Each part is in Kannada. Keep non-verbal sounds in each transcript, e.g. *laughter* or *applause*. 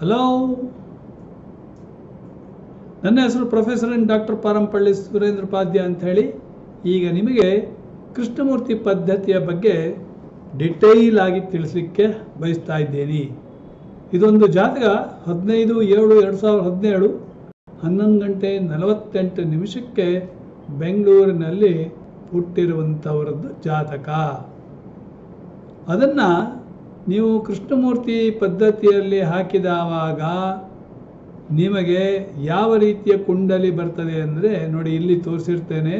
ಹಲೋ ನನ್ನ ಹೆಸರು professor and doctor Parampalli Surendra Padya ಅಂತ ಹೇಳಿ, ಈಗ ನಿಮಗೆ ಕೃಷ್ಣಮೂರ್ತಿ ಪದ್ಧತಿಯ ಬಗ್ಗೆ ಡಿಟೇಲ್ ಆಗಿ ತಿಳಿಸಲಿಕ್ಕೆ ಬಯಸ್ತಾ ಇದ್ದೇನೆ. ಇದೊಂದು ಜಾತಕ ಹದಿನೈದು, ಏಳು, ಎರಡು ಸಾವಿರದ ಹದಿನೇಳು, ಹನ್ನೊಂದು ಗಂಟೆ ನಲವತ್ತೆಂಟು ನಿಮಿಷಕ್ಕೆ ಬೆಂಗಳೂರಿನಲ್ಲಿ ಹುಟ್ಟಿರುವಂಥವರದ್ದು ಜಾತಕ. ಅದನ್ನು ನೀವು ಕೃಷ್ಣಮೂರ್ತಿ ಪದ್ಧತಿಯಲ್ಲಿ ಹಾಕಿದವಾಗ ನಿಮಗೆ ಯಾವ ರೀತಿಯ ಕುಂಡಲಿ ಬರ್ತದೆ ಅಂದರೆ, ನೋಡಿ ಇಲ್ಲಿ ತೋರಿಸಿರ್ತೇನೆ,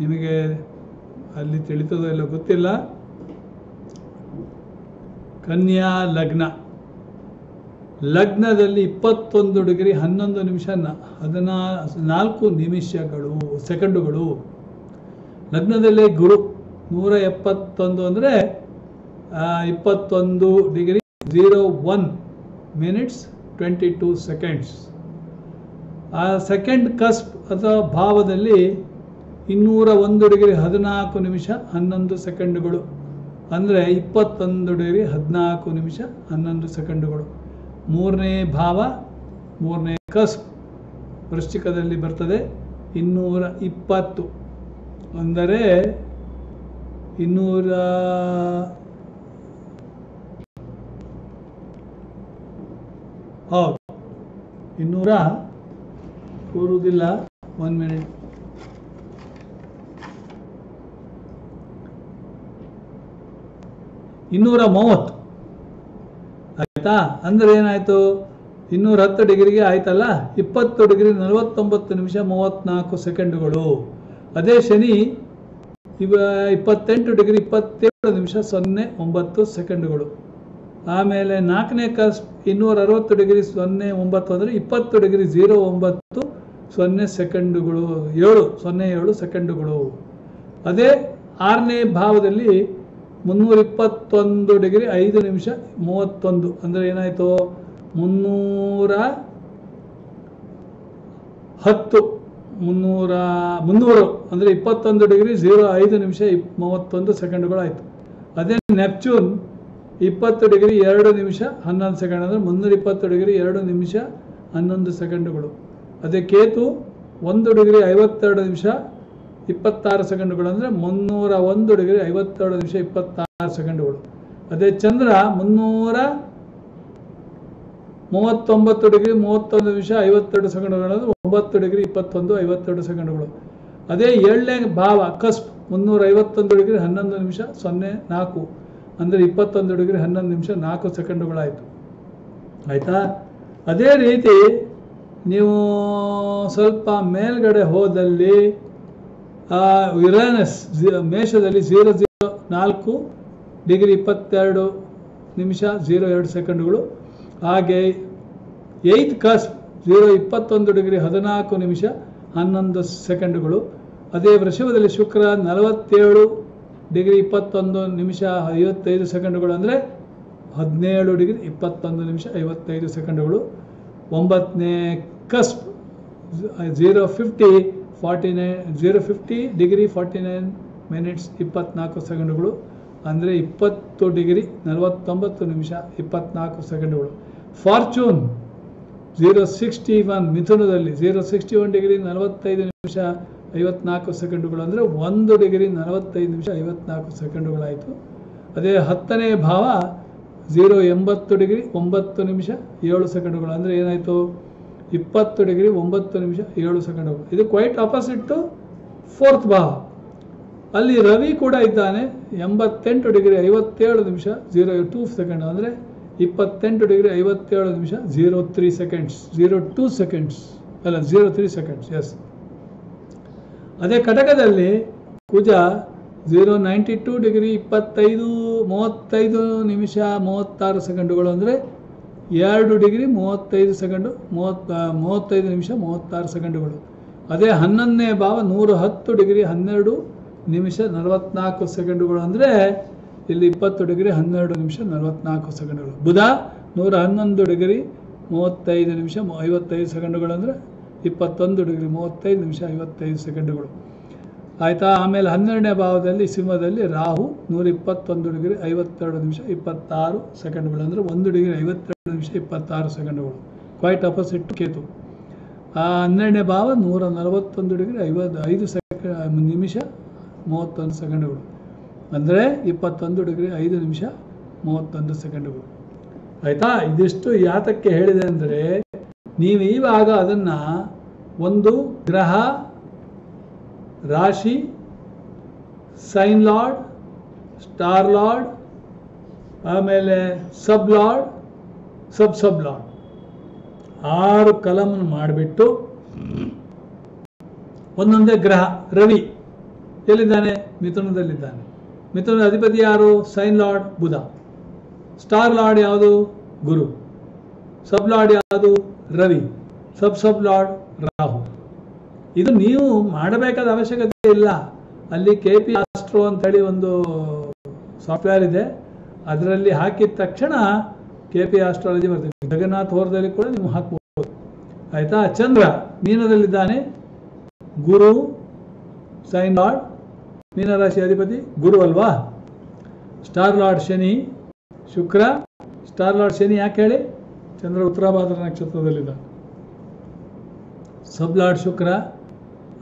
ನಿಮಗೆ ಅಲ್ಲಿ ತಿಳಿತದೋ ಇಲ್ಲ ಗೊತ್ತಿಲ್ಲ. ಕನ್ಯಾ ಲಗ್ನ. ಲಗ್ನದಲ್ಲಿ ಇಪ್ಪತ್ತೊಂದು ಡಿಗ್ರಿ ಹನ್ನೊಂದು ನಿಮಿಷ ಹದಿನಾ, ನಾಲ್ಕು ನಿಮಿಷಗಳು, ಸೆಕೆಂಡುಗಳು. ಲಗ್ನದಲ್ಲಿ ಗುರು, ನೂರ ಎಪ್ಪತ್ತೊಂದು ಅಂದರೆ ಇಪ್ಪತ್ತೊಂದು degree zero one minutes twenty two seconds. ಆ ಸೆಕೆಂಡ್ ಕಸ್ಪ್ ಅಥವಾ ಭಾವದಲ್ಲಿ ಇನ್ನೂರ ಒಂದು ಡಿಗ್ರಿ ಹದಿನಾಲ್ಕು ನಿಮಿಷ ಹನ್ನೊಂದು ಸೆಕೆಂಡುಗಳು. ಅಂದರೆ ಇಪ್ಪತ್ತೊಂದು ಡಿಗ್ರಿ ಹದಿನಾಲ್ಕು ನಿಮಿಷ ಹನ್ನೊಂದು ಸೆಕೆಂಡುಗಳು. ಮೂರನೇ ಭಾವ, ಮೂರನೇ ಕಸ್ಪ್ ವೃಶ್ಚಿಕದಲ್ಲಿ ಬರ್ತದೆ, ಇನ್ನೂರ ಇಪ್ಪತ್ತು. ಅಂದರೆ ಇನ್ನೂರ ಹೌದು. ಇನ್ನೂರ ಕೂರುವುದಿಲ್ಲ. ಒನ್ ಮಿನಿಟ್ ಇನ್ನೂರ ಮೂವತ್ತು. ಆಯ್ತಾ? ಅಂದ್ರೆ ಏನಾಯ್ತು? ಇನ್ನೂರ ಹತ್ತು ಡಿಗ್ರಿಗೆ ಆಯ್ತಲ್ಲ? ಇಪ್ಪತ್ತು ಡಿಗ್ರಿ ನಲವತ್ತೊಂಬತ್ತು ನಿಮಿಷ ಮೂವತ್ನಾಲ್ಕು ಸೆಕೆಂಡುಗಳು. ಅದೇ ಶನಿ ಇವ ಇಪ್ಪತ್ತೆಂಟು ಡಿಗ್ರಿ ಇಪ್ಪತ್ತೇಳು ನಿಮಿಷ ಸೊನ್ನೆ ಒಂಬತ್ತು ಸೆಕೆಂಡುಗಳು. ಆಮೇಲೆ ನಾಲ್ಕನೇ ಕಸ್ ಇನ್ನೂರ ಅರವತ್ತು ಡಿಗ್ರಿ ಸೊನ್ನೆ ಒಂಬತ್ತು ಅಂದರೆ ಇಪ್ಪತ್ತು ಡಿಗ್ರಿ ಝೀರೋ ಒಂಬತ್ತು ಸೊನ್ನೆ ಸೆಕೆಂಡುಗಳು, ಏಳು, ಸೊನ್ನೆ ಏಳು ಸೆಕೆಂಡುಗಳು. ಅದೇ ಆರನೇ ಭಾವದಲ್ಲಿ ಮುನ್ನೂರ ಇಪ್ಪತ್ತೊಂದು ಡಿಗ್ರಿ ಐದು ನಿಮಿಷ ಮೂವತ್ತೊಂದು. ಅಂದರೆ ಏನಾಯಿತು? ಮುನ್ನೂರ ಹತ್ತು, ಮುನ್ನೂರ ಮುನ್ನೂರು ಅಂದರೆ ಇಪ್ಪತ್ತೊಂದು ಡಿಗ್ರಿ ಝೀರೋ ಐದು ನಿಮಿಷ ಇಪ್ ಮೂವತ್ತೊಂದು ಸೆಕೆಂಡುಗಳು ಆಯಿತು ಅದೇ ನೆಪ್ಚೂನ್ ಇಪ್ಪತ್ತು ಡಿಗ್ರಿ ಎರಡು ನಿಮಿಷ ಹನ್ನೊಂದು ಸೆಕೆಂಡ್ ಅಂದರೆ ಮುನ್ನೂರ ಇಪ್ಪತ್ತು ಡಿಗ್ರಿ ಎರಡು ನಿಮಿಷ ಹನ್ನೊಂದು ಸೆಕೆಂಡುಗಳು. ಅದೇ ಕೇತು ಒಂದು ಡಿಗ್ರಿ ಐವತ್ತೆರಡು ನಿಮಿಷ ಇಪ್ಪತ್ತಾರು ಸೆಕೆಂಡುಗಳು ಅಂದರೆ ಮುನ್ನೂರ ಒಂದು ಡಿಗ್ರಿ ಐವತ್ತೆರಡು ನಿಮಿಷ ಇಪ್ಪತ್ತಾರು ಸೆಕೆಂಡುಗಳು. ಅದೇ ಚಂದ್ರ ಮುನ್ನೂರ ಮೂವತ್ತೊಂಬತ್ತು ಡಿಗ್ರಿ ಮೂವತ್ತೊಂದು ನಿಮಿಷ ಐವತ್ತೆರಡು ಸೆಕೆಂಡುಗಳು ಅಂದರೆ ಒಂಬತ್ತು ಡಿಗ್ರಿ ಇಪ್ಪತ್ತೊಂದು ಐವತ್ತೆರಡು ಸೆಕೆಂಡುಗಳು. ಅದೇ ಏಳನೇ ಭಾವ ಕಸ್ಪ್ ಮುನ್ನೂರ ಐವತ್ತೊಂದು ಡಿಗ್ರಿ ಹನ್ನೊಂದು ನಿಮಿಷ ಸೊನ್ನೆ ನಾಲ್ಕು. ಅಂದರೆ ಇಪ್ಪತ್ತೊಂದು ಡಿಗ್ರಿ ಹನ್ನೊಂದು ನಿಮಿಷ ನಾಲ್ಕು ಸೆಕೆಂಡುಗಳಾಯಿತು. ಆಯಿತಾ? ಅದೇ ರೀತಿ ನೀವು ಸ್ವಲ್ಪ ಮೇಲ್ಗಡೆ ಹೋದಲ್ಲಿ ಯುರೇನಸ್ ಮೇಷದಲ್ಲಿ ಝೀರೋ ಝೀರೋ ನಾಲ್ಕು ಡಿಗ್ರಿ ಇಪ್ಪತ್ತೆರಡು ನಿಮಿಷ ಝೀರೋ ಎರಡು ಸೆಕೆಂಡುಗಳು. ಹಾಗೆ ಏಯ್ತ್ ಕಸ್ ಝೀರೋ ಇಪ್ಪತ್ತೊಂದು ಡಿಗ್ರಿ ಹದಿನಾಲ್ಕು ನಿಮಿಷ ಹನ್ನೊಂದು ಸೆಕೆಂಡುಗಳು. ಅದೇ ವೃಷಭದಲ್ಲಿ ಶುಕ್ರ ನಲವತ್ತೇಳು ಡಿಗ್ರಿ ಇಪ್ಪತ್ತೊಂದು ನಿಮಿಷ ಐವತ್ತೈದು ಸೆಕೆಂಡುಗಳು ಅಂದರೆ ಹದಿನೇಳು ಡಿಗ್ರಿ ಇಪ್ಪತ್ತೊಂದು ನಿಮಿಷ ಐವತ್ತೈದು ಸೆಕೆಂಡುಗಳು. ಒಂಬತ್ತನೇ cusp zero fifty forty nine zero fifty degree forty nine minutes ಇಪ್ಪತ್ನಾಲ್ಕು ಸೆಕೆಂಡುಗಳು. ಅಂದರೆ ಇಪ್ಪತ್ತು ಡಿಗ್ರಿ ನಲವತ್ತೊಂಬತ್ತು ನಿಮಿಷ ಇಪ್ಪತ್ನಾಲ್ಕು ಸೆಕೆಂಡುಗಳು. ಫಾರ್ಚೂನ್ ಝೀರೋ ಸಿಕ್ಸ್ಟಿ ಒನ್ ಮಿಥುನದಲ್ಲಿ ಝೀರೋ ಸಿಕ್ಸ್ಟಿ ಒನ್ ಡಿಗ್ರಿ ನಲವತ್ತೈದು ನಿಮಿಷ ಐವತ್ನಾಲ್ಕು ಸೆಕೆಂಡುಗಳು ಅಂದರೆ ಒಂದು ಡಿಗ್ರಿ ನಲವತ್ತೈದು ನಿಮಿಷ ಐವತ್ನಾಲ್ಕು ಸೆಕೆಂಡುಗಳಾಯಿತು. ಅದೇ ಹತ್ತನೇ ಭಾವ ಝೀರೋ ಎಂಬತ್ತು ಡಿಗ್ರಿ ಒಂಬತ್ತು ನಿಮಿಷ ಏಳು ಸೆಕೆಂಡುಗಳು ಅಂದರೆ ಏನಾಯಿತು? ಇಪ್ಪತ್ತು ಡಿಗ್ರಿ ಒಂಬತ್ತು ನಿಮಿಷ ಏಳು ಸೆಕೆಂಡುಗಳು. ಇದು ಕ್ವೈಟ್ ಆಪೋಸಿಟ್ ಟು ಫೋರ್ತ್ ಭಾವ. ಅಲ್ಲಿ ರವಿ ಕೂಡ ಇದ್ದಾನೆ, ಎಂಬತ್ತೆಂಟು ಡಿಗ್ರಿ ಐವತ್ತೇಳು ನಿಮಿಷ ಝೀರೋ ಟೂ ಸೆಕೆಂಡ್ ಅಂದರೆ ಇಪ್ಪತ್ತೆಂಟು ಡಿಗ್ರಿ ಐವತ್ತೇಳು ನಿಮಿಷ zero three seconds zero two seconds, ಅಲ್ಲ ಝೀರೋ ತ್ರೀ ಸೆಕೆಂಡ್ಸ್ ಎಸ್ ಅದೇ ಕಟಕದಲ್ಲಿ ಕುಜ ಝೀರೋ ನೈಂಟಿ ಟೂ ಡಿಗ್ರಿ ಇಪ್ಪತ್ತೈದು, ಮೂವತ್ತೈದು ನಿಮಿಷ ಮೂವತ್ತಾರು ಸೆಕೆಂಡುಗಳು ಅಂದರೆ ಎರಡು ಡಿಗ್ರಿ ಮೂವತ್ತೈದು ಸೆಕೆಂಡು, ಮೂವತ್ತ ಮೂವತ್ತೈದು ನಿಮಿಷ ಮೂವತ್ತಾರು ಸೆಕೆಂಡುಗಳು. ಅದೇ ಹನ್ನೊಂದನೇ ಭಾವ ನೂರ ಹತ್ತು ಡಿಗ್ರಿ ಹನ್ನೆರಡು ನಿಮಿಷ ನಲವತ್ನಾಲ್ಕು ಸೆಕೆಂಡುಗಳು ಅಂದರೆ ಇಲ್ಲಿ ಇಪ್ಪತ್ತು ಡಿಗ್ರಿ ಹನ್ನೆರಡು ನಿಮಿಷ ನಲವತ್ನಾಲ್ಕು ಸೆಕೆಂಡುಗಳು. ಬುಧ ನೂರ ಹನ್ನೊಂದು ಡಿಗ್ರಿ ಮೂವತ್ತೈದು ನಿಮಿಷ ಐವತ್ತೈದು ಸೆಕೆಂಡುಗಳು ಅಂದರೆ ಇಪ್ಪತ್ತೊಂದು ಡಿಗ್ರಿ ಮೂವತ್ತೈದು ನಿಮಿಷ ಐವತ್ತೈದು ಸೆಕೆಂಡುಗಳು. ಆಯಿತಾ? ಆಮೇಲೆ ಹನ್ನೆರಡನೇ ಭಾವದಲ್ಲಿ, ಸಿಂಹದಲ್ಲಿ ರಾಹು ನೂರ ಇಪ್ಪತ್ತೊಂದು ಡಿಗ್ರಿ ಐವತ್ತೆರಡು ನಿಮಿಷ ಇಪ್ಪತ್ತಾರು ಸೆಕೆಂಡ್ಗಳು. ಅಂದರೆ ಒಂದು ಡಿಗ್ರಿ ಐವತ್ತೆರಡು ನಿಮಿಷ ಇಪ್ಪತ್ತಾರು ಸೆಕೆಂಡ್ಗಳು. ಕ್ವೈಟ್ ಅಪೋಸಿಟ್ ಕೇತು ಆ ಹನ್ನೆರಡನೇ ಭಾವ ನೂರ ನಲವತ್ತೊಂದು ಡಿಗ್ರಿ ಐವತ್ತು ಐದು ಸೆಕೆ, ನಿಮಿಷ ಮೂವತ್ತೊಂದು ಸೆಕೆಂಡುಗಳು. ಅಂದರೆ ಇಪ್ಪತ್ತೊಂದು ಡಿಗ್ರಿ ಐದು ನಿಮಿಷ ಮೂವತ್ತೊಂದು ಸೆಕೆಂಡುಗಳು. ಆಯಿತಾ? ಇದಿಷ್ಟು ಯಾತಕ್ಕೆ ಹೇಳಿದೆ ಅಂದರೆ ನೀವು ಇವಾಗ ಅದನ್ನು ಒಂದು ಗ್ರಹ, ರಾಶಿ, ಸೈನ್ ಲಾರ್ಡ್, ಸ್ಟಾರ್ ಲಾರ್ಡ್, ಆಮೇಲೆ sub lord, sub sub lord. ಆರು ಕಲಮನ್ನು ಮಾಡಿಬಿಟ್ಟು ಒಂದೊಂದೇ ಗ್ರಹ, ರವಿ. ಎಲ್ಲಿದ್ದಾನೆ? ಮಿಥುನದಲ್ಲಿದ್ದಾನೆ. ಮಿಥುನದ ಅಧಿಪತಿ ಯಾರು? ಸೈನ್ ಲಾರ್ಡ್ ಬುಧ. ಸ್ಟಾರ್ ಲಾರ್ಡ್ ಯಾವುದು? ಗುರು. ಸಬ್ ಲಾರ್ಡ್ ಯಾವುದು? Ravi. Sub sub lord Rahu. ಇದು ನೀವು ಮಾಡಬೇಕಾದ ಅವಶ್ಯಕತೆ ಇಲ್ಲ. ಅಲ್ಲಿ ಕೆ ಪಿ ಆಸ್ಟ್ರೋ ಅಂತೇಳಿ ಒಂದು ಸಾಫ್ಟ್ವೇರ್ ಇದೆ. ಅದರಲ್ಲಿ ಹಾಕಿದ ತಕ್ಷಣ ಕೆ ಪಿ ಆಸ್ಟ್ರಾಲಜಿ ಬರ್ತದೆ. ಜಗನ್ನಾಥ್ ಹೋರದಲ್ಲಿ ಕೂಡ ನೀವು ಹಾಕ್ಬೋದು. ಆಯಿತಾ? ಚಂದ್ರ ಮೀನದಲ್ಲಿದ್ದಾನೆ. ಗುರು, ಸೈನ್ ಲಾರ್ಡ್, ಮೀನರಾಶಿ ಅಧಿಪತಿ, ಗುರು ಅಲ್ವಾ? ಸ್ಟಾರ್ ಲಾರ್ಡ್ ಶನಿ, ಶುಕ್ರ. ಸ್ಟಾರ್ ಲಾರ್ಡ್ ಶನಿ ಯಾಕೆ ಹೇಳಿ? ಚಂದ್ರ ಉತ್ತರಾಭಾದ್ರ ನಕ್ಷತ್ರದಲ್ಲಿದ್ದ. ಸಬ್ ಲಾರ್ಡ್ ಶುಕ್ರ,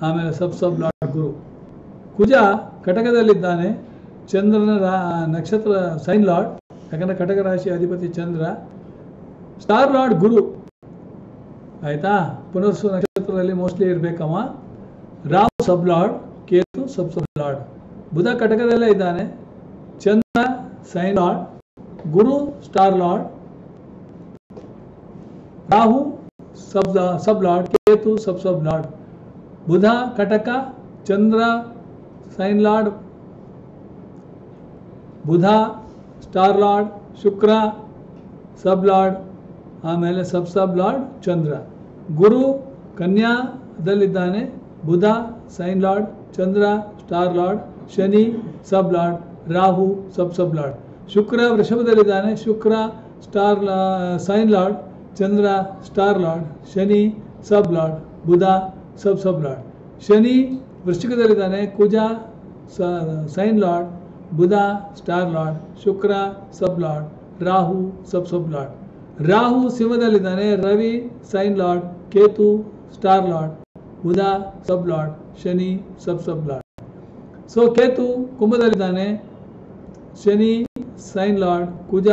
ಆಮೇಲೆ ಸಬ್ ಸಬ್ ಲಾರ್ಡ್ ಗುರು. ಕುಜ ಕಟಕದಲ್ಲಿದ್ದಾನೆ. ಚಂದ್ರನ ನಕ್ಷತ್ರ, ಸೈನ್ ಲಾರ್ಡ್, ಯಾಕಂದರೆ ಕಟಕ ರಾಶಿ ಅಧಿಪತಿ ಚಂದ್ರ. ಸ್ಟಾರ್ ಲಾರ್ಡ್ ಗುರು. ಆಯಿತಾ? ಪುನರ್ಸು ನಕ್ಷತ್ರದಲ್ಲಿ ಮೋಸ್ಟ್ಲಿ ಇರ್ಬೇಕಮ್ಮ ರಾವ್ sub lord, Ketu sub sub lord. ಬುಧ ಕಟಕದಲ್ಲೇ ಇದ್ದಾನೆ. ಚಂದ್ರ, ಸೈನ್ ಲಾರ್ಡ್, ಗುರು, star lord Rahu sub sub lord Ketu sub sub lord ಬುಧ ಕಟಕ ಚಂದ್ರ ಸೈನ್ ಲಾರ್ಡ್ ಬುಧ ಸ್ಟಾರ್ ಲಾರ್ಡ್ ಶುಕ್ರ ಸಬ್ ಲಾರ್ಡ್ ಆಮೇಲೆ ಸಬ್ ಸಬ್ ಲಾರ್ಡ್ ಚಂದ್ರ ಗುರು ಕನ್ಯಾದಲ್ಲಿದ್ದಾನೆ ಬುಧ ಸೈನ್ ಲಾರ್ಡ್ ಚಂದ್ರ star lord Shani sub lord Rahu sub sub lord ಶುಕ್ರ ವೃಷಭದಲ್ಲಿದ್ದಾನೆ ಶುಕ್ರ ಸ್ಟಾರ್ ಲಾ ಸೈನ್ ಲಾರ್ಡ್ ಚಂದ್ರ star lord Shani sub lord ಬುಧ ಸಬ್ ಸಬ್ ಲಾರ್ಡ್ ಶನಿ ವೃಶ್ಚಿಕದಲ್ಲಿದ್ದಾನೆ ಕುಜ ಸ- ಸೈನ್ ಲಾರ್ಡ್ ಬುಧ ಸ್ಟಾರ್ ಲಾರ್ಡ್ ಶುಕ್ರ sub lord Rahu sub sub lord Rahu ಸಿಂಹದಲ್ಲಿದ್ದಾನೆ Ravi sign lord Ketu star lord ಬುಧ sub lord Shani sub sub lord so Ketu ಕುಂಭದಲ್ಲಿದ್ದಾನೆ ಶನಿ ಸೈನ್ ಲಾರ್ಡ್ ಕುಜ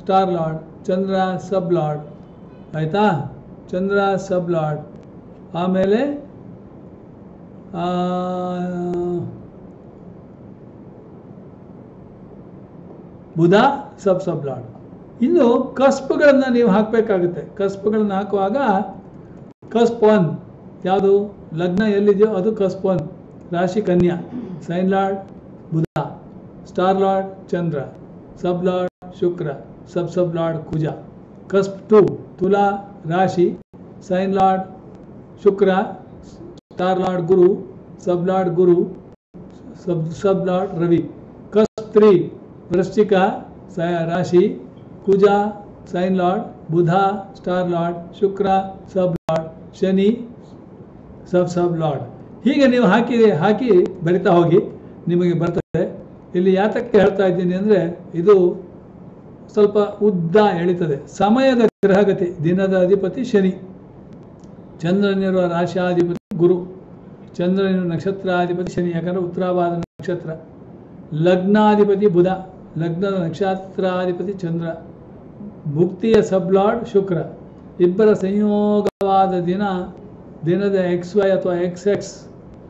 ಸ್ಟಾರ್ ಲಾರ್ಡ್ ಚಂದ್ರ ಸಬ್ ಲಾರ್ಡ್ ಆಯಿತಾ? ಚಂದ್ರ ಸಬ್ ಲಾರ್ಡ್ ಆಮೇಲೆ ಬುಧ ಸಬ್ ಸಬ್ ಲಾರ್ಡ್ ಇನ್ನು ಕಸ್ಪ್ಗಳನ್ನು ನೀವು ಹಾಕಬೇಕಾಗುತ್ತೆ. ಕಸ್ಪ್ಗಳನ್ನು ಹಾಕುವಾಗ ಕಸ್ಪ್ ಒನ್, ಯಾವುದು? ಲಗ್ನ ಎಲ್ಲಿದೆಯೋ ಅದು ಕಸ್ಪ್ ಒನ್. ರಾಶಿ ಕನ್ಯಾ, ಸೈನ್ ಲಾರ್ಡ್, ಬುಧ. ಸ್ಟಾರ್ ಲಾರ್ಡ್, ಚಂದ್ರ. ಸಬ್ ಲಾರ್ಡ್, ಶುಕ್ರ. ಸಬ್ ಸಬ್ ಲಾರ್ಡ್ ಕುಜ. ಕಸ್ಪ್ ಟು ತುಲಾ ರಾಶಿ, ಸೈನ್ ಲಾರ್ಡ್ ಶುಕ್ರ, ಸ್ಟಾರ್ ಲಾರ್ಡ್ ಗುರು, ಸಬ್ ಲಾರ್ಡ್ ಗುರು, sub sub lord Ravi. Cusp three, ವೃಶ್ಚಿಕ ರಾಶಿ, ಕುಜ, ಸೈನ್ ಲಾರ್ಡ್, ಬುಧ, ಸ್ಟಾರ್ ಲಾರ್ಡ್, ಶುಕ್ರ, sub lord, Shani, sub sub lord. ಹೀಗೆ ನೀವು ಹಾಕಿ ಹಾಕಿ ಬರಿತಾ ಹೋಗಿ, ನಿಮಗೆ ಬರ್ತದೆ. ಇಲ್ಲಿ ಯಾತಕ್ಕೆ ಹೇಳ್ತಾ ಇದ್ದೀನಿ ಅಂದರೆ, ಇದು ಸ್ವಲ್ಪ ಉದ್ದ ಎಳಿತದೆ. ಸಮಯದ ಗ್ರಹಗತಿ, ದಿನದ ಅಧಿಪತಿ ಶನಿ. ಚಂದ್ರನಿರುವ ರಾಶಾಧಿಪತಿ ಗುರು. ಚಂದ್ರನಿರುವ ನಕ್ಷತ್ರಾಧಿಪತಿ ಶನಿ, ಯಾಕಂದರೆ ಉತ್ತರಾಭಾದ ನಕ್ಷತ್ರ. ಲಗ್ನಾಧಿಪತಿ ಬುಧ, ಲಗ್ನದ ನಕ್ಷತ್ರಾಧಿಪತಿ ಚಂದ್ರ. ಭುಕ್ತಿಯ ಸಬ್ಲಾಡ್ ಶುಕ್ರ. ಇಬ್ಬರ ಸಂಯೋಗವಾದ ದಿನ, ದಿನದ ಎಕ್ಸ್ ವೈ ಅಥವಾ ಎಕ್ಸ್ ಎಕ್ಸ್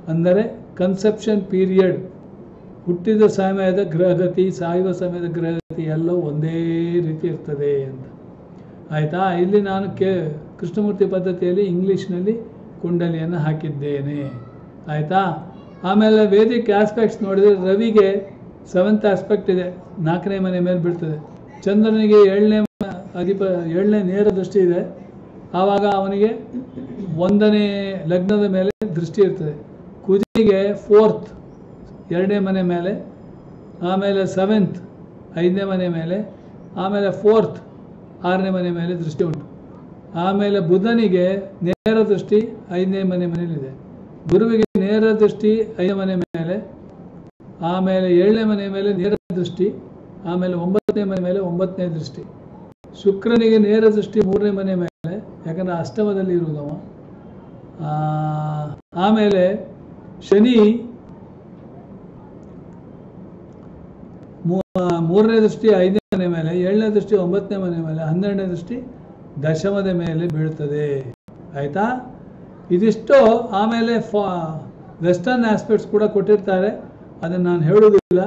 ಅಂದರೆ ಕನ್ಸೆಪ್ಷನ್ ಪೀರಿಯಡ್. ಹುಟ್ಟಿದ ಸಮಯದ ಗ್ರಹಗತಿ, ಸಾಯುವ ಸಮಯದ ಗ್ರಹಗತಿ ಎಲ್ಲವೂ ಒಂದೇ ರೀತಿ ಇರ್ತದೆ ಅಂತ. ಆಯಿತಾ? ಇಲ್ಲಿ ನಾನು ಕೆ, ಕೃಷ್ಣಮೂರ್ತಿ ಪದ್ಧತಿಯಲ್ಲಿ ಇಂಗ್ಲೀಷ್ನಲ್ಲಿ ಕುಂಡಲಿಯನ್ನು ಹಾಕಿದ್ದೇನೆ. ಆಯಿತಾ? ಆಮೇಲೆ ವೇದಿಕ್ ಆಸ್ಪೆಕ್ಟ್ಸ್ ನೋಡಿದರೆ ರವಿಗೆ ಸೆವೆಂತ್ ಆಸ್ಪೆಕ್ಟ್ ಇದೆ. ನಾಲ್ಕನೇ ಮನೆ ಮೇಲೆ ಬೀಳ್ತದೆ. ಚಂದ್ರನಿಗೆ ಏಳನೇ ಅಧಿಪ, ಏಳನೇ ನೇರ ದೃಷ್ಟಿ ಇದೆ. ಆವಾಗ ಅವನಿಗೆ ಒಂದನೇ ಲಗ್ನದ ಮೇಲೆ ದೃಷ್ಟಿ ಇರ್ತದೆ. ಕುಜಿಗೆ ಫೋರ್ತ್ ಎರಡನೇ ಮನೆ ಮೇಲೆ, ಆಮೇಲೆ ಸೆವೆಂತ್ ಐದನೇ ಮನೆ ಮೇಲೆ, ಆಮೇಲೆ ಫೋರ್ತ್ ಆರನೇ ಮನೆ ಮೇಲೆ ದೃಷ್ಟಿ ಉಂಟು. ಆಮೇಲೆ ಬುಧನಿಗೆ ನೇರ ದೃಷ್ಟಿ ಐದನೇ ಮನೆ ಮನೆಯಲ್ಲಿದೆ. ಗುರುವಿಗೆ ನೇರ ದೃಷ್ಟಿ ಐದನೇ ಮನೆ ಮೇಲೆ, ಆಮೇಲೆ ಏಳನೇ ಮನೆ ಮೇಲೆ ನೇರ ದೃಷ್ಟಿ, ಆಮೇಲೆ ಒಂಬತ್ತನೇ ಮನೆ ಮೇಲೆ ಒಂಬತ್ತನೇ ದೃಷ್ಟಿ. ಶುಕ್ರನಿಗೆ ನೇರ ದೃಷ್ಟಿ ಮೂರನೇ ಮನೆ ಮೇಲೆ, ಯಾಕಂದರೆ ಅಷ್ಟಮದಲ್ಲಿ ಇರುವುದವ. ಆಮೇಲೆ ಶನಿ ಮೂರನೇ ದೃಷ್ಟಿ ಐದನೇ ಮನೆ ಮೇಲೆ, ಏಳನೇ ದೃಷ್ಟಿ ಒಂಬತ್ತನೇ ಮನೆ ಮೇಲೆ, ಹನ್ನೆರಡನೇ ದೃಷ್ಟಿ ದಶಮದ ಮೇಲೆ ಬೀಳ್ತದೆ. ಆಯಿತಾ? ಇದಿಷ್ಟು ಆಮೇಲೆ ಫಾ ವೆಸ್ಟರ್ನ್ ಆಸ್ಪೆಕ್ಟ್ಸ್ ಕೂಡ ಕೊಟ್ಟಿರ್ತಾರೆ. ಅದನ್ನು ನಾನು ಹೇಳುವುದಿಲ್ಲ.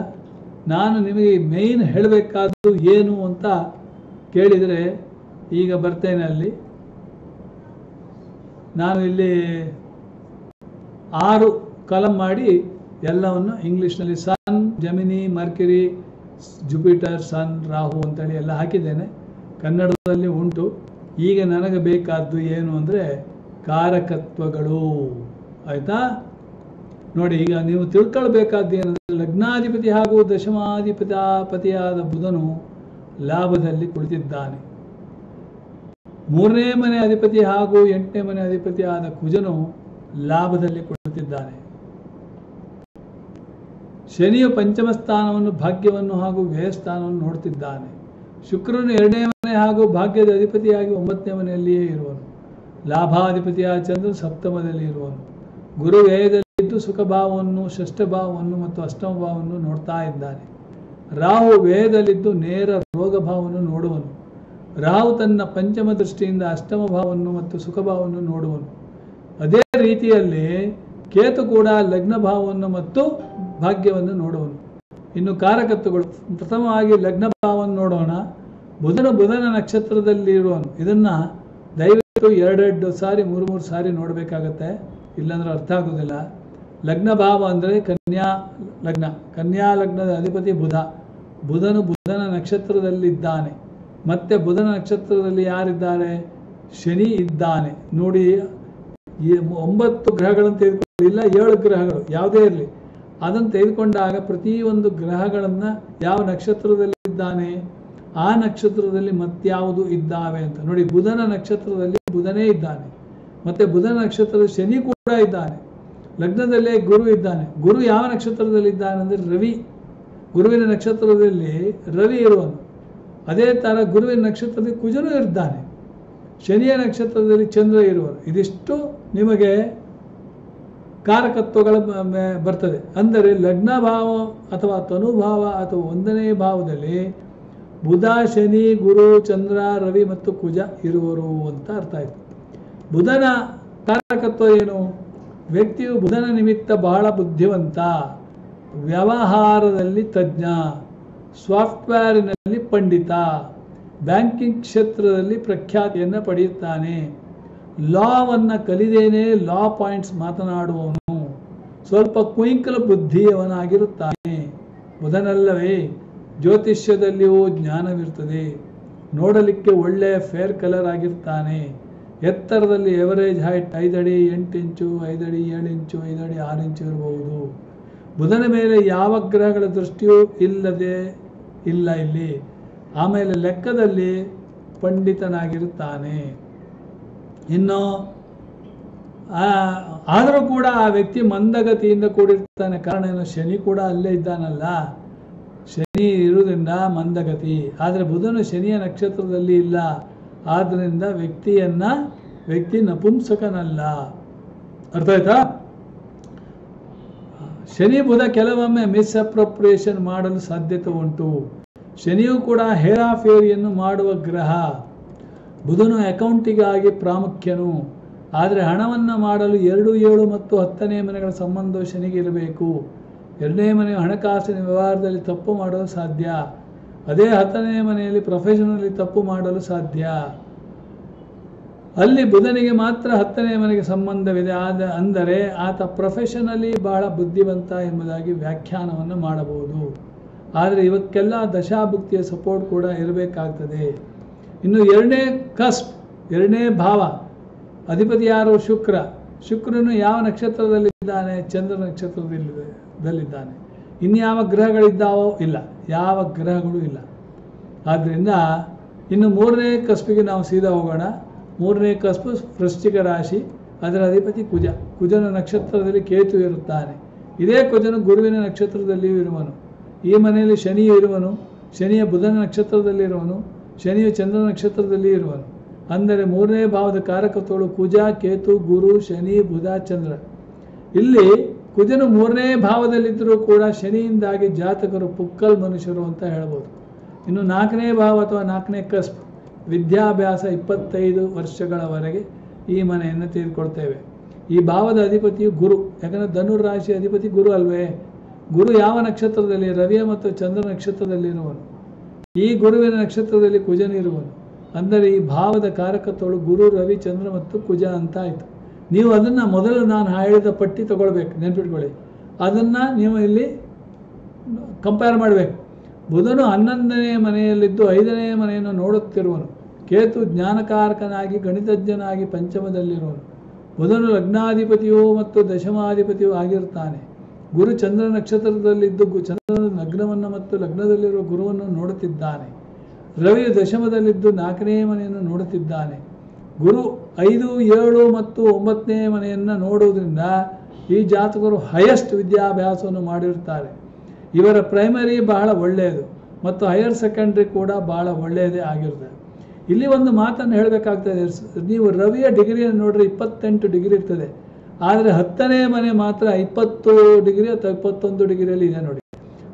ನಾನು ನಿಮಗೆ ಮೇಯ್ನ್ ಹೇಳಬೇಕಾದ್ದು ಏನು ಅಂತ ಕೇಳಿದರೆ ಈಗ ಬರ್ತೇನೆ ಅಲ್ಲಿ. ನಾನು ಇಲ್ಲಿ ಆರು ಕಲಂ ಮಾಡಿ ಎಲ್ಲವನ್ನು ಇಂಗ್ಲೀಷ್ನಲ್ಲಿ sun Gemini Mercury Jupiter sun Rahu ಅಂತೇಳಿ ಎಲ್ಲ ಹಾಕಿದ್ದೇನೆ. ಕನ್ನಡದಲ್ಲಿ ಉಂಟು. ಈಗ ನನಗೆ ಬೇಕಾದ್ದು ಏನು ಅಂದರೆ ಕಾರಕತ್ವಗಳು. ಆಯಿತಾ? ನೋಡಿ, ಈಗ ನೀವು ತಿಳ್ಕೊಳ್ಬೇಕಾದ್ದು ಏನಂದರೆ ಲಗ್ನಾಧಿಪತಿ ಹಾಗೂ ದಶಮಾಧಿಪತಿಯಾದ ಬುಧನು ಲಾಭದಲ್ಲಿ ಕುಳಿತಿದ್ದಾನೆ. ಮೂರನೇ ಮನೆ ಅಧಿಪತಿ ಹಾಗೂ ಎಂಟನೇ ಮನೆ ಅಧಿಪತಿ ಆದ ಕುಜನು ಲಾಭದಲ್ಲಿ ಕುಳಿತಿದ್ದಾನೆ. ಶನಿಯು ಪಂಚಮ ಸ್ಥಾನವನ್ನು, ಭಾಗ್ಯವನ್ನು ಹಾಗೂ ವ್ಯಯಸ್ಥಾನವನ್ನು ನೋಡ್ತಿದ್ದಾನೆ ಶುಕ್ರನು ಎರಡನೇ ಮನೆ ಹಾಗೂ ಭಾಗ್ಯದ ಅಧಿಪತಿಯಾಗಿ ಒಂಬತ್ತನೇ ಮನೆಯಲ್ಲಿಯೇ ಇರುವನು. ಲಾಭಾಧಿಪತಿಯಾದ ಚಂದ್ರ ಸಪ್ತಮದಲ್ಲಿ ಇರುವನು. ಗುರು ವ್ಯಯದಲ್ಲಿದ್ದು ಷಷ್ಠ ಭಾವವನ್ನು ಮತ್ತು ಅಷ್ಟಮ ಭಾವವನ್ನು ನೋಡ್ತಾ ಇದ್ದಾನೆ. ರಾಹು ವ್ಯಯದಲ್ಲಿದ್ದು ನೇರ ರೋಗ ಭಾವವನ್ನು ನೋಡುವನು. ರಾಹು ತನ್ನ ಪಂಚಮ ದೃಷ್ಟಿಯಿಂದ ಅಷ್ಟಮ ಭಾವವನ್ನು ಮತ್ತು ಸುಖ ಭಾವವನ್ನು ನೋಡುವನು. ಅದೇ ರೀತಿಯಲ್ಲಿ ಕೇತು ಕೂಡ ಲಗ್ನ ಭಾವವನ್ನು ಮತ್ತು ಭಾಗ್ಯವನ್ನು ನೋಡುವನು ಇನ್ನು ಕಾರಕತ್ವಗಳು. ಪ್ರಥಮವಾಗಿ ಲಗ್ನ ಭಾವವನ್ನು ನೋಡೋಣ. ಬುಧನ ಬುಧನ ನಕ್ಷತ್ರದಲ್ಲಿ ಇರುವನು ಇದನ್ನ ದಯವಿಟ್ಟು ಎರಡೆರಡು ಸಾರಿ, ಮೂರು ಮೂರು ಸಾರಿ ನೋಡಬೇಕಾಗತ್ತೆ. ಇಲ್ಲಾಂದ್ರೆ ಅರ್ಥ ಆಗೋದಿಲ್ಲ. ಲಗ್ನ ಭಾವ ಅಂದರೆ ಕನ್ಯಾ ಲಗ್ನ. ಕನ್ಯಾ ಲಗ್ನದ ಅಧಿಪತಿ ಬುಧ. ಬುಧನು ಬುಧನ ನಕ್ಷತ್ರದಲ್ಲಿದ್ದಾನೆ. ಮತ್ತೆ ಬುಧನ ನಕ್ಷತ್ರದಲ್ಲಿ ಯಾರಿದ್ದಾರೆ? ಶನಿ ಇದ್ದಾನೆ. ನೋಡಿ ಒಂಬತ್ತು ಗ್ರಹಗಳನ್ನು ತೆಗೆದುಕೊಂಡು ಇಲ್ಲ, ಏಳು ಗ್ರಹಗಳು, ಯಾವುದೇ ಇರಲಿ. ಅದನ್ನು ತೆಗೆದುಕೊಂಡಾಗ ಪ್ರತಿಯೊಂದು ಗ್ರಹಗಳನ್ನು ಯಾವ ನಕ್ಷತ್ರದಲ್ಲಿದ್ದಾನೆ, ಆ ನಕ್ಷತ್ರದಲ್ಲಿ ಮತ್ಯಾವುದು ಇದ್ದಾವೆ ಅಂತ. ನೋಡಿ, ಬುಧನ ನಕ್ಷತ್ರದಲ್ಲಿ ಬುಧನೇ ಇದ್ದಾನೆ. ಮತ್ತೆ ಬುಧನ ನಕ್ಷತ್ರದಲ್ಲಿ ಶನಿ ಕೂಡ ಇದ್ದಾನೆ. ಲಗ್ನದಲ್ಲೇ ಗುರು ಇದ್ದಾನೆ. ಗುರು ಯಾವ ನಕ್ಷತ್ರದಲ್ಲಿ ಇದ್ದಾನೆ ಅಂದರೆ ರವಿ. ಗುರುವಿನ ನಕ್ಷತ್ರದಲ್ಲಿ ರವಿ ಇರುವನು. ಅದೇ ಥರ ಗುರುವಿನ ನಕ್ಷತ್ರದಲ್ಲಿ ಕುಜನು ಇದ್ದಾನೆ. ಶನಿಯ ನಕ್ಷತ್ರದಲ್ಲಿ ಚಂದ್ರ ಇರುವನು. ಇದಿಷ್ಟು ನಿಮಗೆ ಕಾರಕತ್ವಗಳ ಬರ್ತದೆ. ಅಂದರೆ ಲಗ್ನ ಭಾವ ಅಥವಾ ತನುಭಾವ ಅಥವಾ ಒಂದನೇ ಭಾವದಲ್ಲಿ ಬುಧ, ಶನಿ, ಗುರು, ಚಂದ್ರ, ರವಿ ಮತ್ತು ಕುಜ ಇರುವರು ಅಂತ ಅರ್ಥ ಆಯಿತು. ಬುಧನ ಕಾರಕತ್ವ ಏನು? ವ್ಯಕ್ತಿಯು ಬುಧನ ನಿಮಿತ್ತ ಬಹಳ ಬುದ್ಧಿವಂತ, ವ್ಯವಹಾರದಲ್ಲಿ ತಜ್ಞ, ಸಾಫ್ಟ್ವೇರಿನಲ್ಲಿ ಪಂಡಿತ, ಬ್ಯಾಂಕಿಂಗ್ ಕ್ಷೇತ್ರದಲ್ಲಿ ಪ್ರಖ್ಯಾತಿಯನ್ನು ಪಡೆಯುತ್ತಾನೆ. ಲಾವನ್ನು ಕಲಿದೇನೆ ಲಾ ಪಾಯಿಂಟ್ಸ್ ಮಾತನಾಡುವವನು. ಸ್ವಲ್ಪ ಕುಂಕಲ ಬುದ್ಧಿಯವನಾಗಿರುತ್ತಾನೆ. ಬುಧನಲ್ಲವೇ, ಜ್ಯೋತಿಷ್ಯದಲ್ಲಿಯೂ ಜ್ಞಾನವಿರ್ತದೆ ನೋಡಲಿಕ್ಕೆ ಒಳ್ಳೆಯ ಫೇರ್ ಕಲರ್ ಆಗಿರ್ತಾನೆ. ಎತ್ತರದಲ್ಲಿ ಎವರೇಜ್ ಹೈಟ್ ಐದಡಿ ಎಂಟು ಇಂಚು, ಐದಡಿ ಏಳು ಇಂಚು, ಐದಡಿ ಆರು ಇಂಚು ಇರಬಹುದು. ಬುಧನ ಮೇಲೆ ಯಾವ ಗ್ರಹಗಳ ದೃಷ್ಟಿಯೂ ಇಲ್ಲದೆ, ಇಲ್ಲ ಇಲ್ಲಿ. ಆಮೇಲೆ ಲೆಕ್ಕದಲ್ಲಿ ಪಂಡಿತನಾಗಿರುತ್ತಾನೆ. ಇನ್ನು ಆದರೂ ಕೂಡ ಆ ವ್ಯಕ್ತಿ ಮಂದಗತಿಯಿಂದ ಕೂಡಿರ್ತಾನೆ. ಕಾರಣ ಏನು? ಶನಿ ಕೂಡ ಅಲ್ಲೇ ಇದ್ದಾನಲ್ಲ. ಶನಿ ಇರುವುದರಿಂದ ಮಂದಗತಿ. ಆದರೆ ಬುಧನು ಶನಿಯ ನಕ್ಷತ್ರದಲ್ಲಿ ಇಲ್ಲ. ಆದ್ದರಿಂದ ವ್ಯಕ್ತಿಯನ್ನ, ವ್ಯಕ್ತಿ ನಪುಂಸಕನಲ್ಲ. ಅರ್ಥ ಆಯ್ತಾ? ಶನಿ, ಬುಧ ಕೆಲವೊಮ್ಮೆ ಮಿಸ್ಅಪ್ರೋಪ್ರಿಯೇಷನ್ ಮಾಡಲು ಸಾಧ್ಯತೆ ಉಂಟು. ಶನಿಯು ಕೂಡ ಹೇರಾಫೇರಿಯನ್ನು ಮಾಡುವ ಗ್ರಹ. ಬುಧನು ಅಕೌಂಟಿಗಾಗಿ ಪ್ರಾಮುಖ್ಯನು. ಆದರೆ ಹಣವನ್ನು ಮಾಡಲು ಎರಡು, ಏಳು ಮತ್ತು ಹತ್ತನೇ ಮನೆಗಳ ಸಂಬಂಧ ಶನಿಗೆ ಇರಬೇಕು. ಎರಡನೇ ಮನೆ ಹಣಕಾಸಿನ ವ್ಯವಹಾರದಲ್ಲಿ ತಪ್ಪು ಮಾಡಲು ಸಾಧ್ಯ. ಅದೇ ಹತ್ತನೇ ಮನೆಯಲ್ಲಿ ಪ್ರೊಫೆಷನಲ್ಲಿ ತಪ್ಪು ಮಾಡಲು ಸಾಧ್ಯ. ಅಲ್ಲಿ ಬುಧನಿಗೆ ಮಾತ್ರ ಹತ್ತನೇ ಮನೆಗೆ ಸಂಬಂಧವಿದೆ. ಆದ, ಅಂದರೆ ಆತ ಪ್ರೊಫೆಷನಲಿ ಬಹಳ ಬುದ್ಧಿವಂತ ಎಂಬುದಾಗಿ ವ್ಯಾಖ್ಯಾನವನ್ನು ಮಾಡಬಹುದು. ಆದರೆ ಇವಕ್ಕೆಲ್ಲ ದಶಾಭುಕ್ತಿಯ ಸಪೋರ್ಟ್ ಕೂಡ ಇರಬೇಕಾಗ್ತದೆ. ಇನ್ನು ಎರಡನೇ ಕಸ್ಪ್, ಎರಡನೇ ಭಾವ ಅಧಿಪತಿ ಯಾರು ಶುಕ್ರ. ಶುಕ್ರನು ಯಾವ ನಕ್ಷತ್ರದಲ್ಲಿದ್ದಾನೆ? ಚಂದ್ರ ನಕ್ಷತ್ರದಲ್ಲಿ ದಲ್ಲಿದ್ದಾನೆ ಇನ್ಯಾವ ಗ್ರಹಗಳಿದ್ದಾವೋ ಇಲ್ಲ, ಯಾವ ಗ್ರಹಗಳು ಇಲ್ಲ. ಆದ್ದರಿಂದ ಇನ್ನು ಮೂರನೇ ಕಸ್ಪಿಗೆ ನಾವು ಸೀದಾ ಹೋಗೋಣ. ಮೂರನೇ ಕಸ್ಪು ವೃಶ್ಚಿಕ ರಾಶಿ, ಅದರ ಅಧಿಪತಿ ಕುಜ. ಕುಜನ ನಕ್ಷತ್ರದಲ್ಲಿ ಕೇತು ಇರುತ್ತಾನೆ. ಇದೇ ಕುಜನು ಗುರುವಿನ ನಕ್ಷತ್ರದಲ್ಲಿಯೂ ಇರುವನು. ಈ ಮನೆಯಲ್ಲಿ ಶನಿಯು ಇರುವನು. ಶನಿಯ ಬುಧನ ನಕ್ಷತ್ರದಲ್ಲಿರುವನು. ಶನಿಯು ಚಂದ್ರ ನಕ್ಷತ್ರದಲ್ಲಿ ಇರುವನು. ಅಂದರೆ ಮೂರನೇ ಭಾವದ ಕಾರಕತ್ವಗಳು ಕುಜ, ಕೇತು, ಗುರು, ಶನಿ, ಬುಧ, ಚಂದ್ರ. ಇಲ್ಲಿ ಕುಜನು ಮೂರನೇ ಭಾವದಲ್ಲಿದ್ದರೂ ಕೂಡ ಶನಿಯಿಂದಾಗಿ ಜಾತಕರು ಪುಕ್ಕಲ್ ಮನುಷ್ಯರು ಅಂತ ಹೇಳ್ಬೋದು. ಇನ್ನು ನಾಲ್ಕನೇ ಭಾವ ಅಥವಾ ನಾಲ್ಕನೇ ಕಸ್ಪ್, ವಿದ್ಯಾಭ್ಯಾಸ ಇಪ್ಪತ್ತೈದು ವರ್ಷಗಳವರೆಗೆ ಈ ಮನೆಯನ್ನು ತೆಗೆದುಕೊಳ್ತೇವೆ ಈ ಭಾವದ ಅಧಿಪತಿಯು ಗುರು, ಯಾಕಂದರೆ ಧನುರ್ ರಾಶಿ ಅಧಿಪತಿ ಗುರು ಅಲ್ವೇ? ಗುರು ಯಾವ ನಕ್ಷತ್ರದಲ್ಲಿ, ರವಿಯ ಮತ್ತು ಚಂದ್ರ ನಕ್ಷತ್ರದಲ್ಲಿರುವನು ಈ ಗುರುವಿನ ನಕ್ಷತ್ರದಲ್ಲಿ ಕುಜನಿರುವನು ಅಂದರೆ ಈ ಭಾವದ ಕಾರಕತ್ವಗಳು ಗುರು, ರವಿ, ಚಂದ್ರ ಮತ್ತು ಕುಜ ಅಂತ ಆಯಿತು. ನೀವು ಅದನ್ನು ಮೊದಲು ನಾನು ಹೇಳಿದ ಪಟ್ಟಿ ತಗೊಳ್ಬೇಕು, ನೆನ್ಪಿಟ್ಕೊಳ್ಳಿ. ಅದನ್ನು ನೀವು ಇಲ್ಲಿ ಕಂಪೇರ್ ಮಾಡಬೇಕು. ಬುಧನು ಹನ್ನೊಂದನೆಯ ಮನೆಯಲ್ಲಿದ್ದು ಐದನೆಯ ಮನೆಯನ್ನು ನೋಡುತ್ತಿರುವನು. ಕೇತು ಜ್ಞಾನಕಾರಕನಾಗಿ, ಗಣಿತಜ್ಞನಾಗಿ, ಪಂಚಮದಲ್ಲಿರುವನು. ಬುಧನು ಲಗ್ನಾಧಿಪತಿಯೂ ಮತ್ತು ದಶಮಾಧಿಪತಿಯೂ ಆಗಿರುತ್ತಾನೆ. ಗುರು ಚಂದ್ರ ನಕ್ಷತ್ರದಲ್ಲಿದ್ದು ಚಂದ್ರ ಚಂದ್ರನ ಲಗ್ನವನ್ನು ಮತ್ತು ಲಗ್ನದಲ್ಲಿರುವ ಗುರುವನ್ನು ನೋಡುತ್ತಿದ್ದಾನೆ. ರವಿಯು ದಶಮದಲ್ಲಿದ್ದು ನಾಲ್ಕನೇ ಮನೆಯನ್ನು ನೋಡುತ್ತಿದ್ದಾನೆ. ಗುರು ಐದು, ಏಳು ಮತ್ತು ಒಂಬತ್ತನೇ ಮನೆಯನ್ನು ನೋಡುವುದರಿಂದ ಈ ಜಾತಕರು ಹೈಯೆಸ್ಟ್ ವಿದ್ಯಾಭ್ಯಾಸವನ್ನು ಮಾಡಿರುತ್ತಾರೆ. ಇವರ ಪ್ರೈಮರಿ ಬಹಳ ಒಳ್ಳೆಯದು ಮತ್ತು ಹೈಯರ್ ಸೆಕೆಂಡ್ರಿ ಕೂಡ ಬಹಳ ಒಳ್ಳೆಯದೇ ಆಗಿರುತ್ತೆ ಇಲ್ಲಿ ಒಂದು ಮಾತನ್ನು ಹೇಳಬೇಕಾಗ್ತದೆ, ನೀವು ರವಿಯ ಡಿಗ್ರಿಯನ್ನು ನೋಡಿದ್ರೆ ಇಪ್ಪತ್ತೆಂಟು ಡಿಗ್ರಿ ಇರ್ತದೆ. ಆದರೆ ಹತ್ತನೇ ಮನೆ ಮಾತ್ರ ಇಪ್ಪತ್ತು ಡಿಗ್ರಿ ಅಥವಾ ಇಪ್ಪತ್ತೊಂದು ಡಿಗ್ರಿಯಲ್ಲಿ ಇದೆ ನೋಡಿ.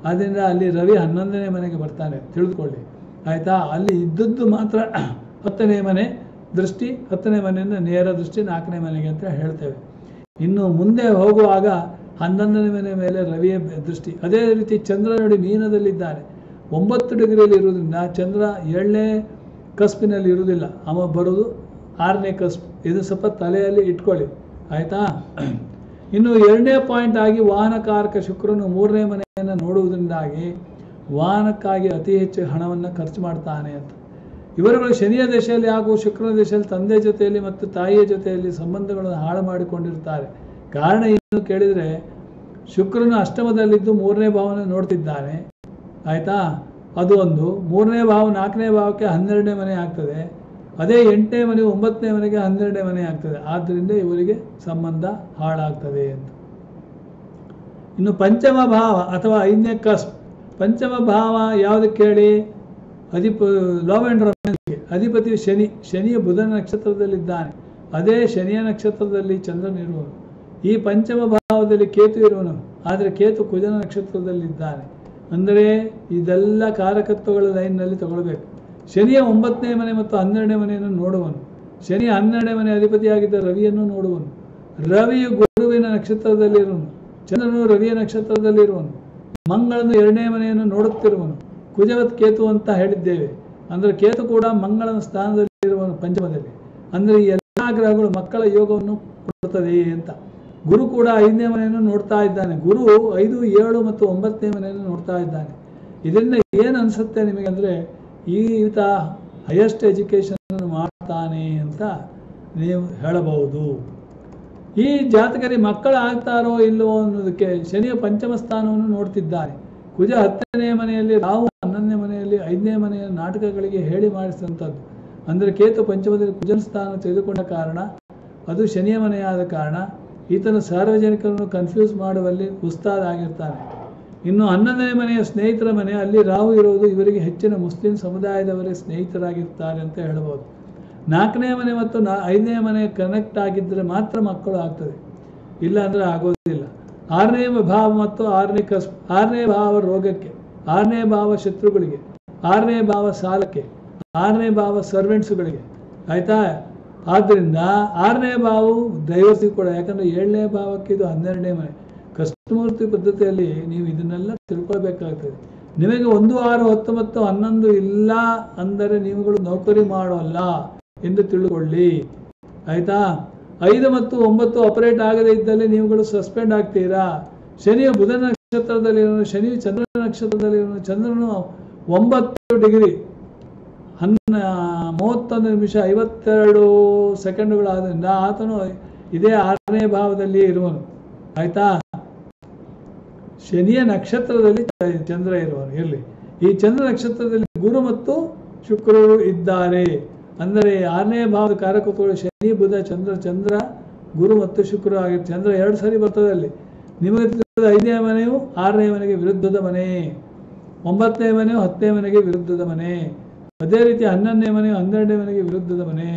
ಆದ್ದರಿಂದ ಅಲ್ಲಿ ರವಿ ಹನ್ನೊಂದನೇ ಮನೆಗೆ ಬರ್ತಾನೆ, ತಿಳಿದುಕೊಳ್ಳಿ. ಆಯಿತಾ? ಅಲ್ಲಿ ಇದ್ದದ್ದು ಮಾತ್ರ *clears throat* ಹತ್ತನೇ ಮನೆ ದೃಷ್ಟಿ, ಹತ್ತನೇ ಮನೆಯಿಂದ ನೇರ ದೃಷ್ಟಿ, ನಾಲ್ಕನೇ ಮನೆಗೆ ಅಂತ ಹೇಳ್ತೇವೆ. ಇನ್ನು ಮುಂದೆ ಹೋಗುವಾಗ ಹನ್ನೊಂದನೇ ಮನೆ ಮೇಲೆ ರವಿಯ ದೃಷ್ಟಿ. ಅದೇ ರೀತಿ ಚಂದ್ರ ನೋಡಿ ಮೀನದಲ್ಲಿದ್ದಾನೆ. ಒಂಬತ್ತು ಡಿಗ್ರಿಯಲ್ಲಿ ಇರುವುದರಿಂದ ಚಂದ್ರ ಏಳನೇ ಕಸ್ಪಿನಲ್ಲಿ ಇರುವುದಿಲ್ಲ. ಅವ ಬರೋದು ಆರನೇ ಕಸ್ಪ್. ಇದು ಸ್ವಲ್ಪ ತಲೆಯಲ್ಲಿ ಇಟ್ಕೊಳ್ಳಿ. ಆಯಿತಾ? ಇನ್ನು ಎರಡನೇ ಪಾಯಿಂಟ್ ಆಗಿ ವಾಹನಕಾರಕ ಶುಕ್ರನು ಮೂರನೇ ಮನೆಯನ್ನು ನೋಡುವುದರಿಂದಾಗಿ ವಾಹನಕ್ಕಾಗಿ ಅತಿ ಹೆಚ್ಚು ಹಣವನ್ನು ಖರ್ಚು ಮಾಡ್ತಾನೆ ಅಂತ. ಇವರುಗಳು ಶನಿಯ ದಶೆಯಲ್ಲಿ ಹಾಗೂ ಶುಕ್ರನ ದಶೆಯಲ್ಲಿ ತಂದೆ ಜೊತೆಯಲ್ಲಿ ಮತ್ತು ತಾಯಿಯ ಜೊತೆಯಲ್ಲಿ ಸಂಬಂಧಗಳನ್ನು ಹಾಳು ಮಾಡಿಕೊಂಡಿರ್ತಾರೆ. ಕಾರಣ ಏನು ಕೇಳಿದರೆ ಶುಕ್ರನು ಅಷ್ಟಮದಲ್ಲಿದ್ದು ಮೂರನೇ ಭಾವನ ನೋಡ್ತಿದ್ದಾನೆ. ಆಯಿತಾ? ಅದು ಒಂದು. ಮೂರನೇ ಭಾವ ನಾಲ್ಕನೇ ಭಾವಕ್ಕೆ ಹನ್ನೆರಡನೇ ಮನೆ ಆಗ್ತದೆ. ಅದೇ ಎಂಟನೇ ಮನೆ, ಒಂಬತ್ತನೇ ಮನೆಗೆ ಹನ್ನೆರಡನೇ ಮನೆ ಆಗ್ತದೆ. ಆದ್ದರಿಂದ ಇವರಿಗೆ ಸಂಬಂಧ ಹಾಳಾಗ್ತದೆ ಅಂತ. ಇನ್ನು ಪಂಚಮ ಭಾವ ಅಥವಾ ಐದನೇ ಕಸ್ ಪಂಚಮ ಭಾವ ಯಾವುದಕ್ಕೆ ಹೇಳಿ ಅಧಿಪ ಲವ್ ಆ್ಯಂಡ್ ರೊಮ್ಯಾನ್ಸ್ಗೆ ಅಧಿಪತಿ ಶನಿ, ಶನಿಯ ಬುಧನ ನಕ್ಷತ್ರದಲ್ಲಿದ್ದಾನೆ. ಅದೇ ಶನಿಯ ನಕ್ಷತ್ರದಲ್ಲಿ ಚಂದ್ರನಿರುವನು ಈ ಪಂಚಮ ಭಾವದಲ್ಲಿ ಕೇತು ಇರುವನು. ಆದರೆ ಕೇತು ಕುಜನ ನಕ್ಷತ್ರದಲ್ಲಿದ್ದಾನೆ. ಅಂದರೆ ಇದೆಲ್ಲ ಕಾರಕತ್ವಗಳ ಲೈನ್ನಲ್ಲಿ ತಗೊಳ್ಬೇಕು. ಶನಿಯ ಒಂಬತ್ತನೇ ಮನೆ ಮತ್ತು ಹನ್ನೆರಡನೇ ಮನೆಯನ್ನು ನೋಡುವನು. ಶನಿಯ ಹನ್ನೆರಡನೇ ಮನೆ ಅಧಿಪತಿಯಾಗಿದ್ದ ರವಿಯನ್ನು ನೋಡುವನು. ರವಿಯು ಗುರುವಿನ ನಕ್ಷತ್ರದಲ್ಲಿರುವನು. ಚಂದ್ರನು ರವಿಯ ನಕ್ಷತ್ರದಲ್ಲಿರುವನು. ಮಂಗಳನು ಎರಡನೇ ಮನೆಯನ್ನು ನೋಡುತ್ತಿರುವನು. ಕುಜವತ್ ಕೇತು ಅಂತ ಹೇಳಿದ್ದೇವೆ. ಅಂದರೆ ಕೇತು ಕೂಡ ಮಂಗಳನ ಸ್ಥಾನದಲ್ಲಿರುವನು ಪಂಚಮದಲ್ಲಿ. ಅಂದರೆ ಈ ಎಲ್ಲ ಗ್ರಹಗಳು ಮಕ್ಕಳ ಯೋಗವನ್ನು ಕೊಡುತ್ತದೆ ಅಂತ. ಗುರು ಕೂಡ ಐದನೇ ಮನೆಯನ್ನು ನೋಡ್ತಾ ಇದ್ದಾನೆ. ಗುರು ಐದು, ಏಳು ಮತ್ತು ಒಂಬತ್ತನೇ ಮನೆಯನ್ನು ನೋಡ್ತಾ ಇದ್ದಾನೆ. ಇದರಿಂದ ಏನು ಅನಿಸುತ್ತೆ ನಿಮಗೆ ಅಂದರೆ ಈತ ಹೈಯೆಸ್ಟ್ ಎಜುಕೇಷನ್ ಮಾಡ್ತಾನೆ ಅಂತ ನೀವು ಹೇಳಬಹುದು. ಈ ಜಾತಕರಿ ಮಕ್ಕಳು ಆಗ್ತಾರೋ ಇಲ್ಲವೋ ಅನ್ನೋದಕ್ಕೆ ಶನಿಯ ಪಂಚಮ ಸ್ಥಾನವನ್ನು ನೋಡ್ತಿದ್ದಾನೆ ಕುಜ ಹತ್ತನೇ ಮನೆಯಲ್ಲಿ, ರಾಹು ಹನ್ನೊಂದನೇ ಮನೆಯಲ್ಲಿ, ಐದನೇ ಮನೆಯ ನಾಟಕಗಳಿಗೆ ಹೇಳಿ ಮಾಡಿಸಿದಂಥದ್ದು. ಅಂದರೆ ಕೇತು ಪಂಚಮದಲ್ಲಿ ಕುಜನ ಸ್ಥಾನ ತೆಗೆದುಕೊಂಡ ಕಾರಣ, ಅದು ಶನಿಯ ಮನೆಯಾದ ಕಾರಣ, ಈತನು ಸಾರ್ವಜನಿಕರನ್ನು ಕನ್ಫ್ಯೂಸ್ ಮಾಡುವಲ್ಲಿ ಉಸ್ತಾದ್ ಆಗಿರ್ತಾನೆ. ಇನ್ನು ಹನ್ನೊಂದನೇ ಮನೆಯ ಸ್ನೇಹಿತರ ಮನೆ, ಅಲ್ಲಿ ರಾಹು ಇರುವುದು ಇವರಿಗೆ ಹೆಚ್ಚಿನ ಮುಸ್ಲಿಂ ಸಮುದಾಯದವರೇ ಸ್ನೇಹಿತರಾಗಿರ್ತಾರೆ ಅಂತ ಹೇಳಬಹುದು ನಾಲ್ಕನೇ ಮನೆ ಮತ್ತು ನಾ, ಐದನೇ ಮನೆ ಕನೆಕ್ಟ್ ಆಗಿದ್ದರೆ ಮಾತ್ರ ಮಕ್ಕಳು ಆಗ್ತದೆ. ಇಲ್ಲ ಅಂದರೆ ಆಗೋದಿಲ್ಲ. ಆರನೇ ಭಾವ ಮತ್ತು ಆರನೇ ಕಸ್, ಆರನೇ ಭಾವ ರೋಗಕ್ಕೆ, ಆರನೇ ಭಾವ ಶತ್ರುಗಳಿಗೆ, ಆರನೇ ಭಾವ ಸಾಲಕ್ಕೆ, ಆರನೇ ಭಾವ ಸರ್ವೆಂಟ್ಸ್ಗಳಿಗೆ ಆಯಿತಾ? ಆದ್ದರಿಂದ ಆರನೇ ಭಾವವು ದೈವಸಿಗೆ ಕೂಡ ಯಾಕಂದರೆ ಏಳನೇ ಭಾವಕ್ಕೆ ಇದು ಹನ್ನೆರಡನೇ ಮನೆ. ಕೃಷ್ಣಮೂರ್ತಿ ಪದ್ಧತಿಯಲ್ಲಿ ನೀವು ಇದನ್ನೆಲ್ಲ ತಿಳ್ಕೊಳ್ಬೇಕಾಗ್ತದೆ. ನಿಮಗೆ ಒಂದು ಆರು ಹತ್ತೊಂಬತ್ತು ಹನ್ನೊಂದು ಇಲ್ಲ ಅಂದರೆ ನೀವುಗಳು ನೌಕರಿ ಮಾಡೋಲ್ಲ ಎಂದು ತಿಳ್ಕೊಳ್ಳಿ. ಆಯ್ತಾ? ಐದು ಮತ್ತು ಒಂಬತ್ತು ಆಪರೇಟ್ ಆಗದೇ ಇದ್ದಲ್ಲಿ ನೀವುಗಳು ಸಸ್ಪೆಂಡ್ ಆಗ್ತೀರಾ? ಶನಿಯ ಬುಧನ ನಕ್ಷತ್ರದಲ್ಲಿ ಶನಿ ಚಂದ್ರ ನಕ್ಷತ್ರದಲ್ಲಿ ಚಂದ್ರನು ಒಂಬತ್ತು ಡಿಗ್ರಿ. ಹನ್ನ, ಮೂವತ್ತೊಂದು ನಿಮಿಷ, ಐವತ್ತೆರಡು ಸೆಕೆಂಡುಗಳಾದ್ರಿಂದ ಆತನು ಇದೇ ಆರನೇ ಭಾವದಲ್ಲಿ ಇರುವನು. ಆಯ್ತಾ? ಶನಿಯ ನಕ್ಷತ್ರದಲ್ಲಿ ಚಂದ್ರ ಇರುವನು, ಇರಲಿ. ಈ ಚಂದ್ರ ನಕ್ಷತ್ರದಲ್ಲಿ ಗುರು ಮತ್ತು ಶುಕ್ರರು ಇದ್ದಾರೆ. ಅಂದರೆ ಆರನೇ ಭಾವದ ಕಾರಕತ್ವಗಳು ಶನಿ, ಬುಧ, ಚಂದ್ರ ಚಂದ್ರ, ಗುರು ಮತ್ತು ಶುಕ್ರ ಆಗಿ, ಚಂದ್ರ ಎರಡು ಸಾರಿ ಬರ್ತದೆ ಅಲ್ಲಿ. ನಿಮಗೆ ಐದನೇ ಮನೆಯು ಆರನೇ ಮನೆಗೆ ವಿರುದ್ಧದ ಮನೆ. ಒಂಬತ್ತನೇ ಮನೆಯು ಹತ್ತನೇ ಮನೆಗೆ ವಿರುದ್ಧದ ಮನೆ. ಅದೇ ರೀತಿ ಹನ್ನೊಂದನೇ ಮನೆಯು ಹನ್ನೆರಡನೇ ಮನೆಗೆ ವಿರುದ್ಧದ ಮನೆ.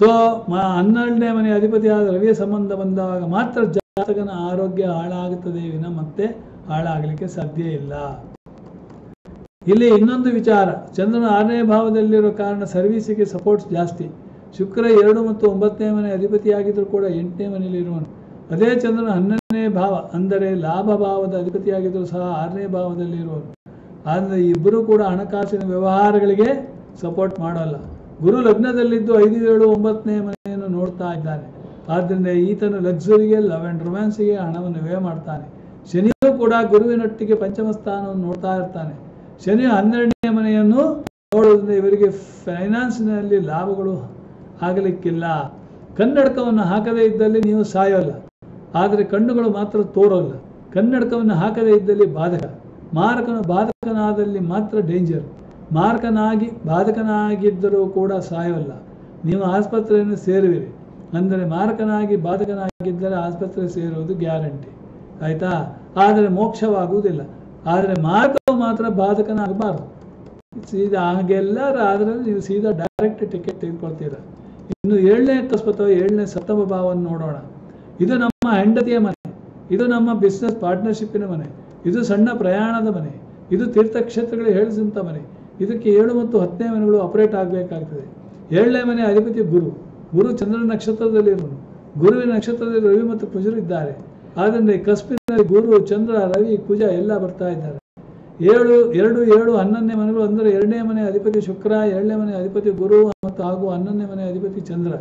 ಸೊ ಹನ್ನೆರಡನೇ ಮನೆ ಅಧಿಪತಿಯಾದ ರವಿಯ ಸಂಬಂಧ ಬಂದಾಗ ಮಾತ್ರ ಜಾತಕನ ಆರೋಗ್ಯ ಹಾಳಾಗುತ್ತದೆ ವಿನ ಮತ್ತೆ ಹಾಳಾಗಲಿಕ್ಕೆ ಸಾಧ್ಯ ಇಲ್ಲ. ಇಲ್ಲಿ ಇನ್ನೊಂದು ವಿಚಾರ, ಚಂದ್ರನ ಆರನೇ ಭಾವದಲ್ಲಿರುವ ಕಾರಣ ಸರ್ವೀಸಿಗೆ ಸಪೋರ್ಟ್ಸ್ ಜಾಸ್ತಿ. ಶುಕ್ರ ಎರಡು ಮತ್ತು ಒಂಬತ್ತನೇ ಮನೆ ಅಧಿಪತಿಯಾಗಿದ್ದರೂ ಕೂಡ ಎಂಟನೇ ಮನೆಯಲ್ಲಿ ಇರುವನು. ಅದೇ ಚಂದ್ರನ ಹನ್ನೊಂದನೇ ಭಾವ, ಅಂದರೆ ಲಾಭ ಭಾವದ ಅಧಿಪತಿಯಾಗಿದ್ದರೂ ಸಹ ಆರನೇ ಭಾವದಲ್ಲಿ ಇರುವನು. ಆದರೆ ಇಬ್ಬರು ಕೂಡ ಹಣಕಾಸಿನ ವ್ಯವಹಾರಗಳಿಗೆ ಸಪೋರ್ಟ್ ಮಾಡೋಲ್ಲ. ಗುರು ಲಗ್ನದಲ್ಲಿದ್ದು ಐದು, ಏಳು, ಒಂಬತ್ತನೇ ಮನೆಯನ್ನು ನೋಡ್ತಾ ಇದ್ದಾನೆ. ಆದ್ದರಿಂದ ಈತನು ಲಕ್ಸುರಿಗೆ ಲವ್ ಆ್ಯಂಡ್ ರೊಮ್ಯಾನ್ಸಿಗೆ ಹಣವನ್ನು ವ್ಯಯ ಮಾಡ್ತಾನೆ. ಶನಿಯೂ ಕೂಡ ಗುರುವಿನೊಟ್ಟಿಗೆ ಪಂಚಮ ಸ್ಥಾನವನ್ನು ನೋಡ್ತಾ ಇರ್ತಾನೆ. ಶನಿ ಹನ್ನೆರಡನೇ ಮನೆಯನ್ನು ನೋಡೋದ್ರಿಂದ ಇವರಿಗೆ ಫೈನಾನ್ಸ್ನಲ್ಲಿ ಲಾಭಗಳು ಆಗಲಿಕ್ಕಿಲ್ಲ. ಕನ್ನಡಕವನ್ನು ಹಾಕದೇ ಇದ್ದಲ್ಲಿ ನೀವು ಸಾಯೋಲ್ಲ. ಆದರೆ ಕಣ್ಣುಗಳು ಮಾತ್ರ ತೋರೋಲ್ಲ. ಕನ್ನಡಕವನ್ನು ಹಾಕದೇ ಇದ್ದಲ್ಲಿ ಬಾಧಕ. ಮಾರಕನ ಬಾಧಕನಾದಲ್ಲಿ ಮಾತ್ರ ಡೇಂಜರ್ ಮಾರಕನಾಗಿ, ಬಾಧಕನಾಗಿದ್ದರೂ ಕೂಡ ಸಾಯೋಲ್ಲ. ನೀವು ಆಸ್ಪತ್ರೆಯನ್ನು ಸೇರುವಿರಿ. ಅಂದರೆ ಮಾರಕನಾಗಿ ಬಾಧಕನಾಗಿದ್ದರೆ ಆಸ್ಪತ್ರೆ ಸೇರುವುದು ಗ್ಯಾರಂಟಿ. ಆಯ್ತಾ? ಆದರೆ ಮೋಕ್ಷವಾಗುವುದಿಲ್ಲ. ಆದರೆ ಮಾರಕವು ಮಾತ್ರ ಬಾಧಕನಾಗಬಾರ್ದು. ಸೀದಾ ಹಾಗೆಲ್ಲರ ಆದರೆ ನೀವು ಸೀದಾ ಡೈರೆಕ್ಟ್ ಟಿಕೆಟ್ ತೆಗೆದುಕೊಳ್ತೀರ. ಇನ್ನು ಏಳನೇ ತಸ್ಪತ ಏಳನೇ ಸಪ್ತಮ ಭಾವವನ್ನು ನೋಡೋಣ. ಇದು ನಮ್ಮ ಹೆಂಡತಿಯ ಮನೆ. ಇದು ನಮ್ಮ ಬಿಸ್ನೆಸ್ ಪಾರ್ಟ್ನರ್ಶಿಪ್ಪಿನ ಮನೆ. ಇದು ಸಣ್ಣ ಪ್ರಯಾಣದ ಮನೆ. ಇದು ತೀರ್ಥಕ್ಷೇತ್ರಗಳಿಗೆ ಹೇಳಿದಂಥ ಮನೆ. ಇದಕ್ಕೆ ಏಳು ಮತ್ತು ಹತ್ತನೇ ಮನೆಗಳು ಆಪರೇಟ್ ಆಗಬೇಕಾಗ್ತದೆ. ಏಳನೇ ಮನೆ ಅಧಿಪತಿ ಗುರು. ಗುರು ಚಂದ್ರ ನಕ್ಷತ್ರದಲ್ಲಿ ಗುರುವಿನ ನಕ್ಷತ್ರದಲ್ಲಿ ರವಿ ಮತ್ತು ಕುಜರು ಇದ್ದಾರೆ. ಆದ್ದರಿಂದ ಕಸ್ಪಿನಲ್ಲಿ ಗುರು, ಚಂದ್ರ, ರವಿ, ಕುಜ ಎಲ್ಲ ಬರ್ತಾ ಇದ್ದಾರೆ. ಏಳು, ಎರಡು, ಏಳು, ಹನ್ನೊಂದನೇ ಮನೆಗಳು ಅಂದರೆ ಎರಡನೇ ಮನೆ ಅಧಿಪತಿ ಶುಕ್ರ, ಎರಡನೇ ಮನೆ ಅಧಿಪತಿ ಗುರು ಮತ್ತು ಹಾಗೂ ಹನ್ನೊಂದನೇ ಮನೆ ಅಧಿಪತಿ ಚಂದ್ರ.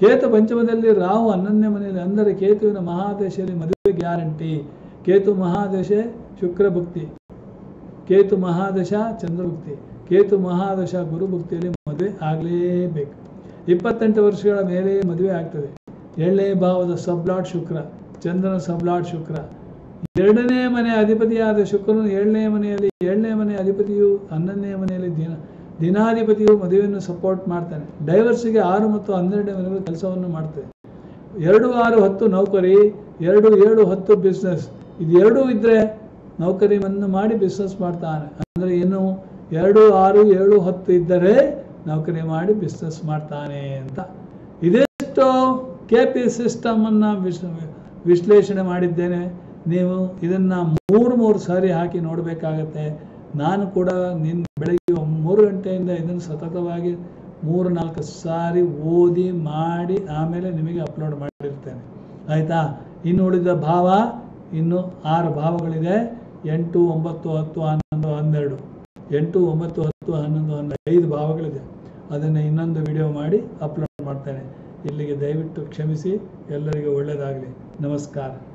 ಕೇತು ಪಂಚಮದಲ್ಲಿ ರಾಹು ಹನ್ನೊಂದನೇ ಮನೆಯಲ್ಲಿ ಅಂದರೆ ಕೇತುವಿನ ಮಹಾದೇಶದಲ್ಲಿ ಮದುವೆ ಗ್ಯಾರಂಟಿ. ಕೇತು ಮಹಾದಶ ಶುಕ್ರ ಭಕ್ತಿ. ಕೇತು ಮಹಾದಶ ಚಂದ್ರಭುಕ್ತಿ ಕೇತು ಮಹಾದಶ ಗುರುಭುಕ್ತಿಯಲ್ಲಿ ಮದುವೆ ಆಗಲೇಬೇಕು. ಇಪ್ಪತ್ತೆಂಟು ವರ್ಷಗಳ ಮೇಲೆ ಮದುವೆ ಆಗ್ತದೆ. ಏಳನೇ ಭಾವದ ಸಬ್ಲಾಟ್ ಶುಕ್ರ, ಚಂದ್ರನ ಸಬ್ಲಾಟ್ ಶುಕ್ರ. ಎರಡನೇ ಮನೆ ಅಧಿಪತಿಯಾದ ಶುಕ್ರನು ಏಳನೇ ಮನೆಯಲ್ಲಿ ಏಳನೇ ಮನೆ ಅಧಿಪತಿಯು ಹನ್ನೊಂದನೇ ಮನೆಯಲ್ಲಿ ದಿನ, ದಿನಾಧಿಪತಿಯು ಮದುವೆಯನ್ನು ಸಪೋರ್ಟ್ ಮಾಡ್ತಾನೆ. ಡೈವರ್ಸಿಗೆ ಆರು ಮತ್ತು ಹನ್ನೆರಡನೇ ಮನೆಗಳು ಕೆಲಸವನ್ನು ಮಾಡ್ತದೆ. ಎರಡು ಆರು ಹತ್ತು ನೌಕರಿ, ಎರಡು ಏಳು ಹತ್ತು ಬಿಸ್ನೆಸ್ ಇದು ಎರಡೂ ಇದ್ದರೆ ನೌಕರಿಯನ್ನು ಮಾಡಿ ಬಿಸ್ನೆಸ್ ಮಾಡ್ತಾನೆ. ಅಂದರೆ ಏನು? ಎರಡು ಆರು ಏಳು ಹತ್ತು ಇದ್ದರೆ ನೌಕರಿ ಮಾಡಿ ಬಿಸ್ನೆಸ್ ಮಾಡ್ತಾನೆ ಅಂತ. ಇದೆಷ್ಟು ಕೆ ಪಿ ಸಿಸ್ಟಮನ್ನು ವಿಶ್, ವಿಶ್ಲೇಷಣೆ ಮಾಡಿದ್ದೇನೆ. ನೀವು ಇದನ್ನು ಮೂರು ಮೂರು ಸಾರಿ ಹಾಕಿ ನೋಡಬೇಕಾಗತ್ತೆ. ನಾನು ಕೂಡ ನಿನ್ನ ಬೆಳಗ್ಗೆ ಮೂರು ಗಂಟೆಯಿಂದ ಇದನ್ನು ಸತತವಾಗಿ ಮೂರು, ನಾಲ್ಕು ಸಾರಿ ಓದಿ ಮಾಡಿ ಆಮೇಲೆ ನಿಮಗೆ ಅಪ್ಲೋಡ್ ಮಾಡಿರ್ತೇನೆ. ಆಯಿತಾ? ಇನ್ನು ಉಳಿದ ಭಾವ, ಇನ್ನು ಆರು ಭಾವಗಳಿದೆ. ಎಂಟು, ಒಂಬತ್ತು, ಹತ್ತು, ಹನ್ನೊಂದು, ಹನ್ನೆರಡು. ಎಂಟು, ಒಂಬತ್ತು, ಹತ್ತು, ಹನ್ನೊಂದು ಒಂದು ಐದು ಭಾವಗಳಿದೆ. ಅದನ್ನು ಇನ್ನೊಂದು ವಿಡಿಯೋ ಮಾಡಿ ಅಪ್ಲೋಡ್ ಮಾಡ್ತೇನೆ. ಇಲ್ಲಿಗೆ ದಯವಿಟ್ಟು ಕ್ಷಮಿಸಿ. ಎಲ್ಲರಿಗೂ ಒಳ್ಳೆಯದಾಗಲಿ ನಮಸ್ಕಾರ.